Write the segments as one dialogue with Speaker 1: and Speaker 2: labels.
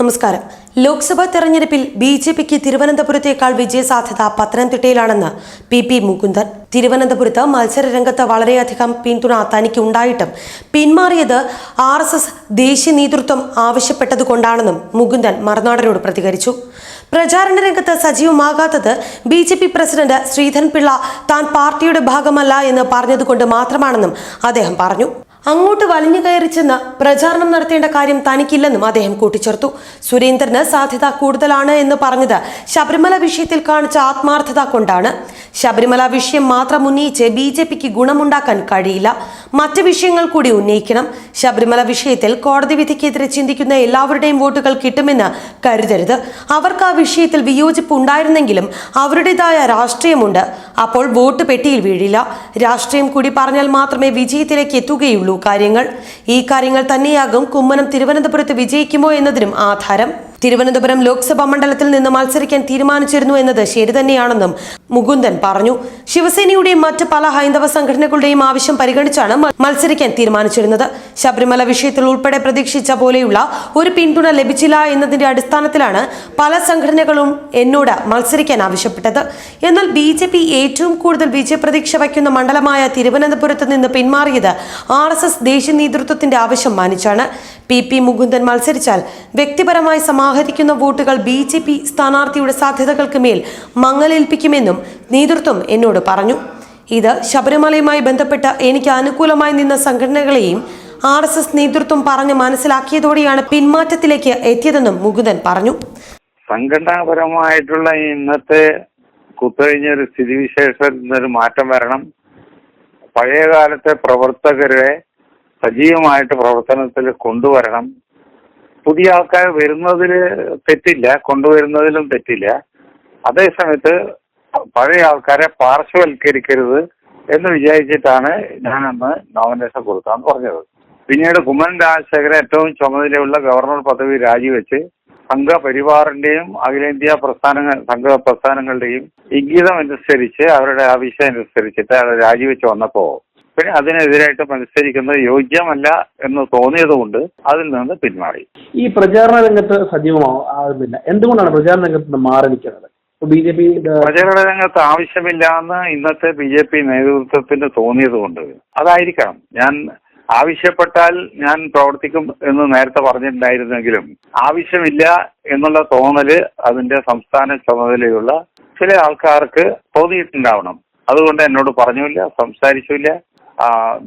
Speaker 1: നമസ്കാരം. ലോക്സഭാ തെരഞ്ഞെടുപ്പിൽ B J പിക്ക് തിരുവനന്തപുരത്തേക്കാൾ വിജയസാധ്യത പത്തനംതിട്ടയിലാണെന്ന് പി പി മുകുന്ദൻ. തിരുവനന്തപുരത്ത് മത്സരരംഗത്ത് വളരെയധികം പിന്തുണ തനിക്ക് ഉണ്ടായിട്ടും പിന്മാറിയത് ആർ എസ് എസ് ദേശീയ നേതൃത്വം ആവശ്യപ്പെട്ടതുകൊണ്ടാണെന്നും മുകുന്ദൻ മറുനാടനോട് പ്രതികരിച്ചു. പ്രചാരണ രംഗത്ത് സജീവമാകാത്തത് B J P president Sreedharan Pillai താൻ പാർട്ടിയുടെ ഭാഗമല്ല എന്ന് പറഞ്ഞതുകൊണ്ട് മാത്രമാണെന്നും അദ്ദേഹം പറഞ്ഞു. അങ്ങോട്ട് വലിഞ്ഞു കയറി ചെന്ന് പ്രചാരണം നടത്തേണ്ട കാര്യം തനിക്കില്ലെന്നും അദ്ദേഹം കൂട്ടിച്ചേർത്തു. സുരേന്ദ്രന് സാധ്യത കൂടുതലാണ് എന്ന് പറഞ്ഞത് ശബരിമല വിഷയത്തിൽ കാണിച്ച ആത്മാർത്ഥത കൊണ്ടാണ്. ശബരിമല വിഷയം മാത്രം ഉന്നയിച്ച് ബി ജെ പിക്ക് ഗുണമുണ്ടാക്കാൻ കഴിയില്ല. മറ്റ് വിഷയങ്ങൾ കൂടി ഉന്നയിക്കണം. ശബരിമല വിഷയത്തിൽ കോടതി വിധിക്കെതിരെ ചിന്തിക്കുന്ന എല്ലാവരുടെയും വോട്ടുകൾ കിട്ടുമെന്ന് കരുതരുത്. അവർക്ക് ആ വിഷയത്തിൽ വിയോജിപ്പ് ഉണ്ടായിരുന്നെങ്കിലും അവരുടേതായ രാഷ്ട്രീയമുണ്ട്. അപ്പോൾ വോട്ട് പെട്ടിയിൽ വീഴില്ല. രാഷ്ട്രീയം കൂടി പറഞ്ഞാൽ മാത്രമേ വിജയത്തിലേക്ക് എത്തുകയുള്ളൂ കാര്യങ്ങൾ. ഈ കാര്യങ്ങൾ തന്നെയാകും കുമ്മനം തിരുവനന്തപുരത്ത് വിജയിക്കുമോ എന്നതിനും ആധാരം. തിരുവനന്തപുരം ലോക്സഭാ മണ്ഡലത്തിൽ നിന്ന് മത്സരിക്കാൻ തീരുമാനിച്ചിരുന്നു എന്നത് ശരി തന്നെയാണെന്നും മുകുന്ദൻ പറഞ്ഞു. ശിവസേനയുടെയും മറ്റ് പല ഹൈന്ദവ സംഘടനകളുടെയും ആവശ്യം പരിഗണിച്ചാണ് മത്സരിക്കാൻ തീരുമാനിച്ചിരുന്നത്. ശബരിമല വിഷയത്തിൽ ഉൾപ്പെടെ പ്രതീക്ഷിച്ച പോലെയുള്ള ഒരു പിന്തുണ ലഭിച്ചില്ല എന്നതിന്റെ അടിസ്ഥാനത്തിലാണ് പല സംഘടനകളും എന്നോട് മത്സരിക്കാൻ ആവശ്യപ്പെട്ടത്. എന്നാൽ ബി ഏറ്റവും കൂടുതൽ വിജയപ്രതീക്ഷ വയ്ക്കുന്ന മണ്ഡലമായ തിരുവനന്തപുരത്ത് നിന്ന് പിന്മാറിയത് ആർ ദേശീയ നേതൃത്വത്തിന്റെ ആവശ്യം മാനിച്ചാണ്. പി പി മുകുന്ദൻ മത്സരിച്ചാൽ വ്യക്തിപരമായി സമാഹരിക്കുന്ന വോട്ടുകൾ ബി ജെ പി സ്ഥാനാർത്ഥിയുടെ സാധ്യതകൾക്ക് മേൽ മങ്ങലേൽപ്പിക്കുമെന്നും നേതൃത്വം എന്നോട് പറഞ്ഞു. ഇത് ശബരിമലയുമായി ബന്ധപ്പെട്ട് എനിക്ക് അനുകൂലമായി നിന്ന സംഘടനകളെയും ആർ എസ് എസ് നേതൃത്വം പറഞ്ഞ് മനസ്സിലാക്കിയതോടെയാണ് പിന്മാറ്റത്തിലേക്ക് എത്തിയതെന്നും മുകുന്ദൻ പറഞ്ഞു.
Speaker 2: സംഘടനാപരമായിട്ടുള്ള ഇന്നത്തെ കുത്തഴിഞ്ഞ ഒരു സ്ഥിതിവിശേഷത്തിൽ മാറ്റം വരണം. പഴയ കാലത്തെ പ്രവർത്തകരെ സജീവമായിട്ട് പ്രവർത്തനത്തിൽ കൊണ്ടുവരണം. പുതിയ ആൾക്കാർ വരുന്നതിൽ തെറ്റില്ല കൊണ്ടുവരുന്നതിലും തെറ്റില്ല. അതേസമയത്ത് പഴയ ആൾക്കാരെ പാർശ്വവൽക്കരിക്കരുത് എന്ന് വിചാരിച്ചിട്ടാണ് ഞാൻ അന്ന് നോമിനേഷൻ കൊടുക്കാന്ന് പറഞ്ഞത്. പിന്നീട് കുമ്മൻ രാജശേഖരൻ ഏറ്റവും ചുമതലയുള്ള ഗവർണർ പദവി രാജിവെച്ച് സംഘപരിവാറിന്റെയും അഖിലേന്ത്യാ പ്രസ്ഥാനങ്ങൾ സംഘ പ്രസ്ഥാനങ്ങളുടെയും ഇംഗിതം അനുസരിച്ച് അവരുടെ ആവശ്യം അനുസരിച്ചിട്ട് അയാൾ രാജിവെച്ച് വന്നപ്പോ പിന്നെ അതിനെതിരായിട്ട് മത്സരിക്കുന്നത് യോഗ്യമല്ല എന്ന് തോന്നിയതുകൊണ്ട് അതിൽ നിന്ന് പിന്മാറി.
Speaker 3: ഈ പ്രചാരണ രംഗത്ത് സജീവമാകുന്നില്ല എന്തുകൊണ്ടാണ് പ്രചാരണ രംഗത്ത് മാറി നിൽക്കുന്നത്? ബി ജെ പി
Speaker 2: പ്രചരണ രംഗത്ത് ആവശ്യമില്ല എന്ന് ഇന്നത്തെ ബി ജെ പി നേതൃത്വത്തിന് തോന്നിയതുകൊണ്ട് അതായിരിക്കണം. ഞാൻ ആവശ്യപ്പെട്ടാൽ ഞാൻ പ്രവർത്തിക്കും എന്ന് നേരത്തെ പറഞ്ഞിട്ടുണ്ടായിരുന്നെങ്കിലും ആവശ്യമില്ല എന്നുള്ള തോന്നൽ അതിന്റെ സംസ്ഥാന ചുമതലയുള്ള ചില ആൾക്കാർക്ക് തോന്നിയിട്ടുണ്ടാവണം. അതുകൊണ്ട് എന്നോട് പറഞ്ഞില്ല സംസാരിച്ചില്ല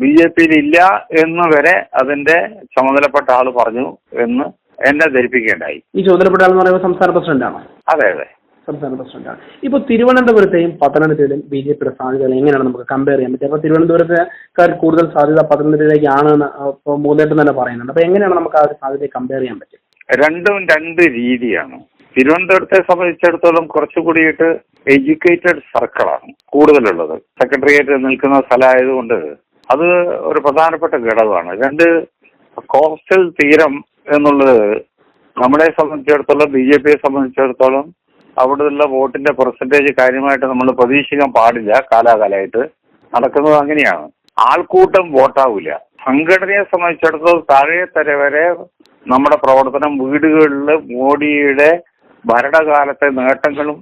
Speaker 2: ബി ജെ പിയിൽ ഇല്ല എന്ന് വരെ അതിന്റെ ചുമതലപ്പെട്ട ആൾ പറഞ്ഞു എന്ന് എന്നെ ധരിപ്പിക്കേണ്ടായി.
Speaker 3: ഈ ചുമതലപ്പെട്ട ആൾ എന്ന് പറയുമ്പോൾ സംസ്ഥാന പ്രസിഡന്റാണ്?
Speaker 2: അതെ അതെ.
Speaker 3: സംസ്ഥാന പ്രസിഡന്റാണ്. ഇപ്പൊ തിരുവനന്തപുരത്തെയും പത്തനംതിട്ടയിലും ബി ജെ പിയുടെ സാധ്യതകൾ എങ്ങനെയാണ് നമുക്ക് കമ്പയർ ചെയ്യാൻ പറ്റുക? അപ്പൊ തിരുവനന്തപുരത്തേക്കാൾ കൂടുതൽ സാധ്യത പത്തനംതിട്ടയിലേക്കാണ് മൂന്നേട്ടം തന്നെ പറയുന്നുണ്ട്. അപ്പൊ എങ്ങനെയാണ് നമുക്ക് ആ ഒരു സാധ്യതയെ കമ്പയർ ചെയ്യാൻ പറ്റുക?
Speaker 2: രണ്ടും രണ്ട് രീതിയാണ്. തിരുവനന്തപുരത്തെ സംബന്ധിച്ചിടത്തോളം കുറച്ചുകൂടിയിട്ട് എഡ്യൂക്കേറ്റഡ് സർക്കിളാണ് കൂടുതലുള്ളത്. സെക്രട്ടേറിയറ്റ് നിൽക്കുന്ന സ്ഥലമായതുകൊണ്ട് അത് ഒരു പ്രധാനപ്പെട്ട ഘടകമാണ്. രണ്ട് കോസ്റ്റൽ തീരം എന്നുള്ളത് നമ്മളെ സംബന്ധിച്ചിടത്തോളം ബി ജെ പിയെ സംബന്ധിച്ചിടത്തോളം അവിടെയുള്ള വോട്ടിന്റെ പെർസെന്റേജ് കാര്യമായിട്ട് നമ്മൾ പ്രതീക്ഷിക്കാൻ പാടില്ല കാലാകാലമായിട്ട്. നടക്കുന്നത് അങ്ങനെയാണ്. ആൾക്കൂട്ടം വോട്ടാവില്ല സംഘടനയെ സംബന്ധിച്ചിടത്തോളം താഴെ തര വരെ നമ്മുടെ പ്രവർത്തനം വീടുകളിൽ മോഡിയുടെ ഭരണകാലത്തെ നേട്ടങ്ങളും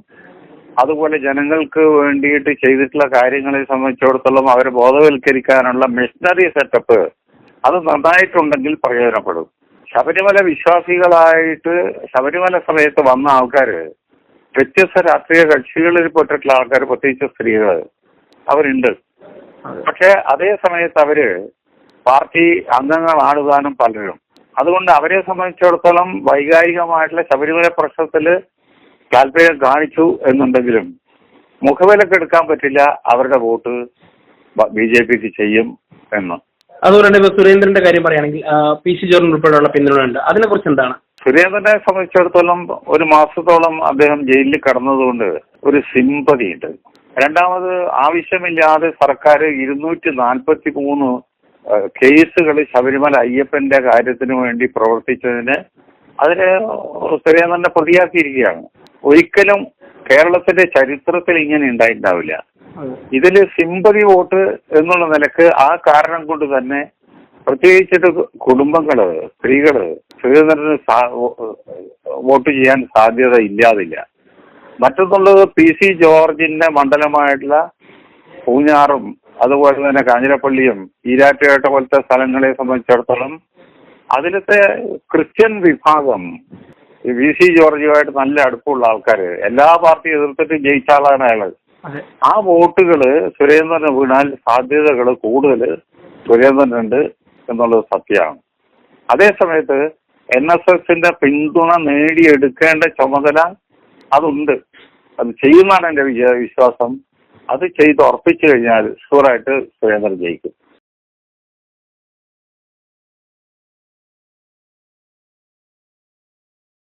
Speaker 2: അതുപോലെ ജനങ്ങൾക്ക് വേണ്ടിയിട്ട് ചെയ്തിട്ടുള്ള കാര്യങ്ങളെ സംബന്ധിച്ചിടത്തോളം അവരെ ബോധവൽക്കരിക്കാനുള്ള മിഷണറി സെറ്റപ്പ് അത് നന്നായിട്ടുണ്ടെങ്കിൽ പ്രയോജനപ്പെടും. ശബരിമല വിശ്വാസികളായിട്ട് ശബരിമല സമയത്ത് വന്ന ആൾക്കാർ വ്യത്യസ്ത രാഷ്ട്രീയ കക്ഷികളിൽ പെട്ടിട്ടുള്ള ആൾക്കാർ പ്രത്യേകിച്ച് സ്ത്രീകൾ അവരുണ്ട്. പക്ഷെ അതേ സമയത്ത് അവർ പാർട്ടി അംഗങ്ങളാണ് താനും പലരും. അതുകൊണ്ട് അവരെ സംബന്ധിച്ചിടത്തോളം വൈകാരികമായിട്ടുള്ള ശബരിമല പ്രശ്നത്തിൽ താല്പര്യം കാണിച്ചു എന്നുണ്ടെങ്കിലും മുഖവിലക്കെടുക്കാൻ പറ്റില്ല അവരുടെ വോട്ട് ബി ജെ പിക്ക് ചെയ്യും എന്ന്.
Speaker 3: അതുപോലെ ഇപ്പൊ സുരേന്ദ്രന്റെ കാര്യം പറയുകയാണെങ്കിൽ പി സി ജോർജ് ഉൾപ്പെടെയുള്ള പിന്തുണയുണ്ട്. അതിനെ കുറിച്ച് എന്താണ്?
Speaker 2: സുരേന്ദ്രനെ സംബന്ധിച്ചിടത്തോളം ഒരു മാസത്തോളം അദ്ദേഹം ജയിലിൽ കടന്നതുകൊണ്ട് ഒരു സിമ്പതിയുണ്ട്. രണ്ടാമത് ആവശ്യമില്ലാതെ സർക്കാർ ഇരുന്നൂറ്റി നാൽപ്പത്തി മൂന്ന് കേസുകൾ ശബരിമല അയ്യപ്പന്റെ കാര്യത്തിന് വേണ്ടി പ്രവർത്തിച്ചതിന് അതിന് സുരേന്ദ്രനെ പ്രതിയാക്കിയിരിക്കുകയാണ്. ഒരിക്കലും കേരളത്തിന്റെ ചരിത്രത്തിൽ ഇങ്ങനെ ഉണ്ടായിട്ടുണ്ടാവില്ല ഇതിൽ സിമ്പതി വോട്ട് എന്നുള്ള നിലയ്ക്ക് ആ കാരണം കൊണ്ട് തന്നെ പ്രത്യേകിച്ചിട്ട് കുടുംബങ്ങൾ സ്ത്രീകൾ സുരേന്ദ്രന് വോട്ട് ചെയ്യാൻ സാധ്യത ഇല്ലാതില്ല. മറ്റൊന്നുള്ളത് പി സി ജോർജിന്റെ മണ്ഡലമായിട്ടുള്ള പൂഞ്ഞാറും അതുപോലെ തന്നെ കാഞ്ഞിരപ്പള്ളിയും ഈരാറ്റുപേട്ട പോലത്തെ സ്ഥലങ്ങളെ സംബന്ധിച്ചിടത്തോളം അതിലത്തെ ക്രിസ്ത്യൻ വിഭാഗം വി സി ജോർജുമായിട്ട് നല്ല അടുപ്പമുള്ള ആൾക്കാർ എല്ലാ പാർട്ടി എതിർത്തിട്ടും ജയിച്ച ആളാണ് അയാൾ.
Speaker 3: അതെ.
Speaker 2: ആ വോട്ടുകൾ സുരേന്ദ്രന് വീണാൽ സാധ്യതകൾ കൂടുതൽ സുരേന്ദ്രനുണ്ട് എന്നുള്ളത് സത്യമാണ്. അതേസമയത്ത് എൻ എസ് എസിന്റെ പിന്തുണ നേടിയെടുക്കേണ്ട ചുമതല അതുണ്ട്. അത് ചെയ്യുന്നതാണ് എന്റെ വിശ്വാസം. അത് ചെയ്ത് ഉറപ്പിച്ചു കഴിഞ്ഞാൽ ഷുവറായിട്ട് സുരേന്ദ്രൻ ജയിക്കും.